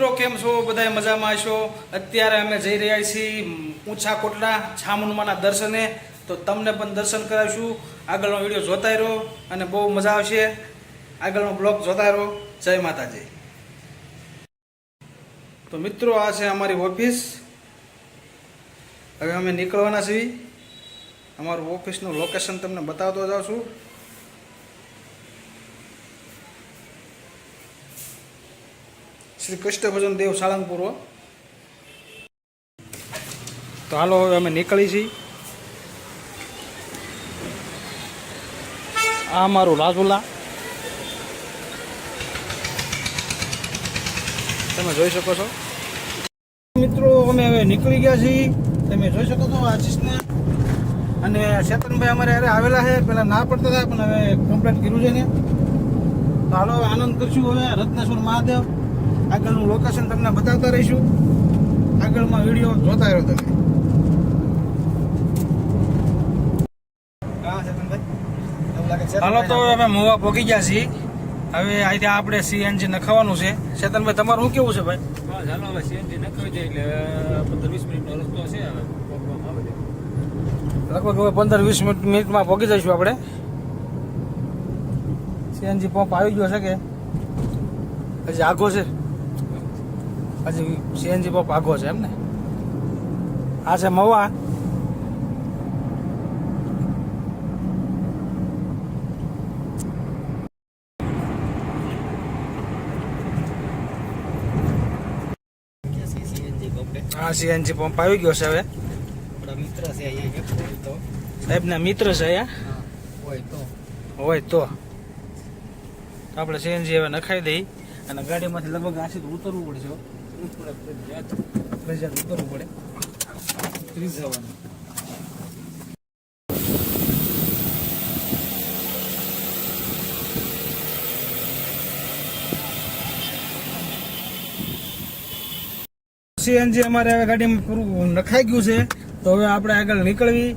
મિત્રો, કેમ છો? બધા મજામાં છો અત્યારે અમે જઈ રહ્યા છીએ ઊંચા કોટડા છામુંડમાના દર્શને. તો તમને પણ દર્શન કરાવીશું. આગળનો વીડિયો જોતા રહો અને બહુ મજા આવશે. આગળનો બ્લોગ જોતા રહો. જય માતાજી. તો મિત્રો, આ છે અમારી ઓફિસ. હવે અમે નીકળવાના છીએ. અમારું ઓફિસનું લોકેશન તમને બતાવતો જાઉં છું શ્રી કૃષ્ણ ભજન દેવ સાળંગપુર. તો હાલો હવે અમે નીકળી છીએ. આ મારું રાજુલા. તમે જોઈ શકો છો. મિત્રો, અમે હવે નીકળી ગયા છીએ. તમે જોઈ શકો છો આશીષને. અને ચેતનભાઈ અમારે અરે આવેલા છે. પેલા ના પડતા હતા, પણ હવે કમ્પ્લેટ કર્યું છે ને તો હાલો આનંદ કરશું હવે. રત્નેશ્વર મહાદેવ. આગળનું લોકેશન તમને બતાવતા રહીશું. આગળમાં વીડિયો જોતા રહ્યો તમે. હાલો તો અમે મોવા પહોંચી ગયા છીએ. હવે આજે આપણે સીએનજી નખાવાનું છે. ચેતનભાઈ તમારું શું કેવું છે ભાઈ? હા ચાલો હવે સીએનજી નખાવી જાય એટલે પંદર વીસ મિનિટનો રસ્તો છે. લગભગ હવે પંદર વીસ મિનિટ મિનિટમાં પહોંચી જઈશું આપણે. સીએનજી પંપ આવી ગયો છે કે? હજી આગો છે. હજી સીએનજી પંપ આગો છે એમ ને આ છે મવા. હા સીએનજી પંપ આવી ગયો છે હવે. મિત્ર છે અહીંયા તો. સાહેબના મિત્ર છે અહીંયા? હોય તો. હોય તો. આપણે સીએનજી હવે નખાઈ દઈ અને ગાડીમાંથી લગભગ આશી ઉતરવું પડશે સીએનજી અમારે હવે ગાડીમાં પૂરું નખાઈ ગયું છે. તો હવે આપણે આગળ નીકળવી.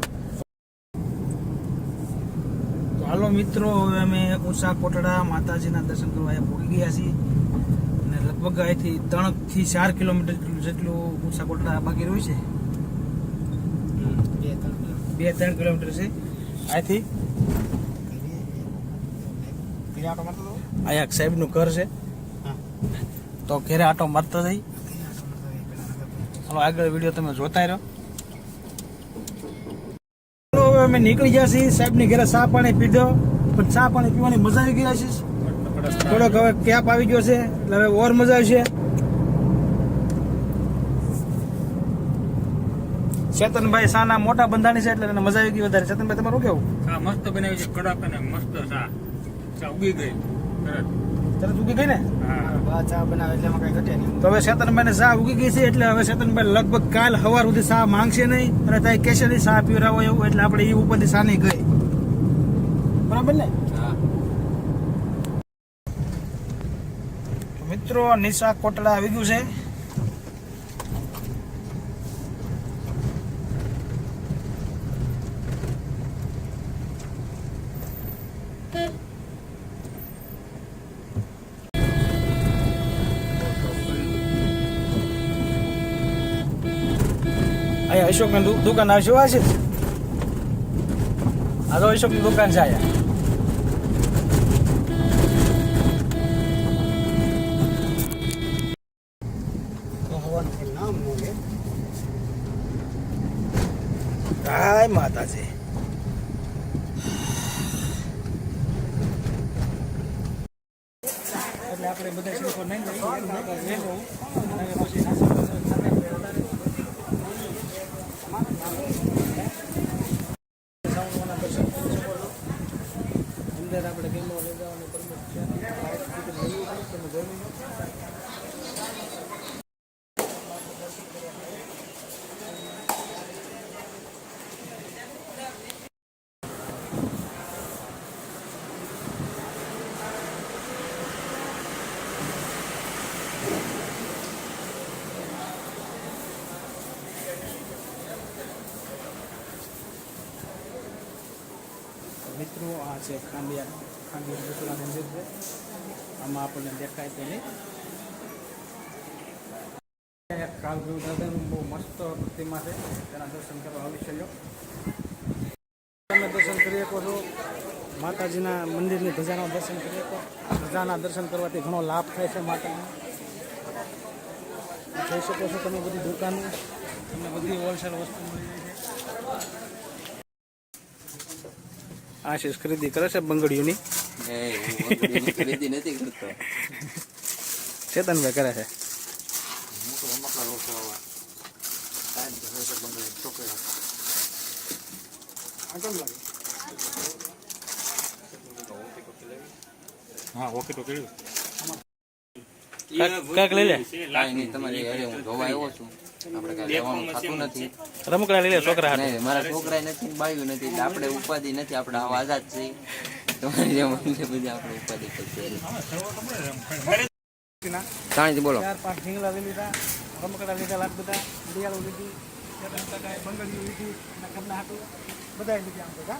હાલો મિત્રો, હવે અમે ઉષા કોટડા માતાજીના દર્શન કરવા અહીંયા પહોંચી ગયા છીએ. લગભગ અહીંથી ત્રણથી ચાર કિલોમીટર જેટલું મુસાકોટડા બાકી રહ્યું છે. બે ત્રણ કિલોમીટર છે. અહીંથી? અહીંયા સાહેબનું ઘર છે. તો ઘરે આટો મારતો થઈ. ચાલો આગળ વીડિયો તમે જોતા રહ્યો અમે નીકળી ગયા છીએ. સાહેબની ઘરે ચા પાણી પીધો. પણ ચા પાણી પીવાની મજા આવી ગયા છે થોડોક હવે કેપ આવી ગયો છે એટલે હવે ઓર મજા આવશે. ચેતનભાઈ સાના મોટા બંધાણી છે એટલે એને મજા આવી ગઈ વધારે. ચેતનભાઈ તમારું કેવું હા મસ્ત બનાવી છે કડક અને મસ્ત સા ચા ઉગી ગઈ તરત. તરત ઉગી ગઈ ને? હા. ચા બનાવે એટલે એમાં કઈ ઘટે નહીં. તો હવે ચેતનભાઈ ને સા ઉગી ગઈ છે એટલે હવે ચેતનભાઈ લગભગ કાલ સવાર સુધી ચા માંગશે નહીં અને ત્યાં કહેશે નહીં ચા પીવડાવો એવું એટલે આપણે એ ઉપરથી સા નહીં ગઈ. બરાબર ને? હા. મિત્રો, નિશા કોટડા આવી ગયું છે. અહીંયા અશોકની દુકાન આવશે શું છે? આ તો અશોકની દુકાન છે અહીંયા. હવાનું કોઈ નામ છે હાય માતાજી. એટલે આપણે બધા શીખો નહીં અંદર આપણે ગેમો લઈ જવાનું પરમિટ છે લો. મિત્રો આ છે ખાંડિયા ખાંડિયા બસુરા મંદિર છે, આમાં આપણને દેખાય તો નહીં દાદાનું બહુ મસ્ત પ્રતિમા છે, તેના દર્શન કરવા લો તમે દર્શન કરી શકો છો માતાજીના મંદિરની ધજાના દર્શન કરી શકો ધજાના દર્શન કરવાથી ઘણો લાભ થાય છે માતાજીનો. જોઈ શકો છો તમે બધી દુકાનો તમને બધી હોલસેલ વસ્તુ મળી જાય છે આશીષ ખરીદી કરે છે બંગડીઓની. ખરીદી નથી કરતો. ચેતનભાઈ કરે છે. હું ઓકે તો કર્યું કાંઈક લઈ લે કાંઈ નહીં તમારી અરે હું ધોવા આવ્યો છું. આપણે કાંઈ લેવાનું થતું નથી. રમકડા લઈ લે છોકરા. મારા છોકરા નથી ને બાયું નથી આપણે ઉપાધિ નથી આપણે આવા આઝાદ છે તમારી જેમ બધી આપણે ઉપાધિ કરશે સાણી બોલો. ચાર પાંચ ઢીંગલા લઈ લીધા રમકડા લીધા લાખ બધા ઘડિયાળો લીધી બંગડીઓ લીધી ઘરના હાટુ બધાએ લીધી આમ બધા.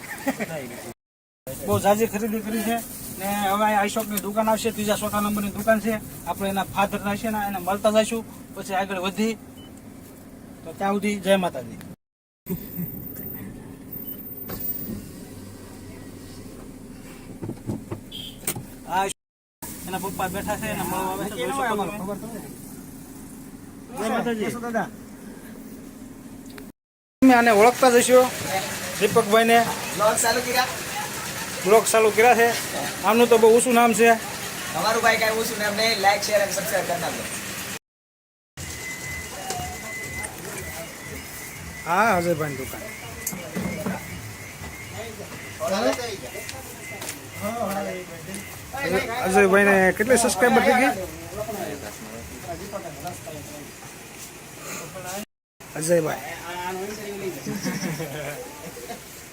બહુ ઝાઝી ખરીદી કરી છે. ને હવે આ અશોકની દુકાન આવશે ત્રીજા ચોથા નંબરની દુકાન છે. આપણે એના ફાધર છે ને એને મળતા જઈશું. પછી આગળ વધી તો ત્યાં સુધી જય માતાજી. એના પપ્પા બેઠા છે એના મામા આવે છે આને ઓળખતા જશો? દીપકભાઈને. બ્લોગ ચાલુ કર્યા? બ્લોગ ચાલુ કર્યા છે. આમનું તો બહુ ઓછું નામ છે. તમારું ભાઈ કાંઈ ઓછું નામ નહીં. લાઈક શેર અને સબસ્ક્રાઈબ કરી નાખો હા અજયભાઈની દુકાન. અજયભાઈને કેટલી સબસ્ક્રાઈબર થઈ ગઈ? અજયભાઈ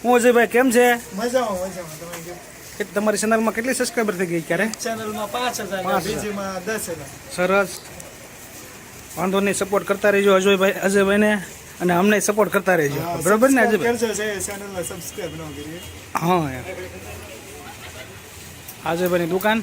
હું અજયભાઈ કેમ છે? તમારી ચેનલમાં કેટલી સબસ્ક્રાઈબર થઈ ગઈ ક્યારે? ચેનલમાં પાંચ હજાર પાંચ હજાર. બીજીમાં દસ હજાર. સરસ. વાંધો નહીં સપોર્ટ કરતા રહેજો અજયભાઈ અજયભાઈને અને અમને સપોર્ટ કરતા રહેજો. બરોબર ને આજે હા અજયભાઈની દુકાન?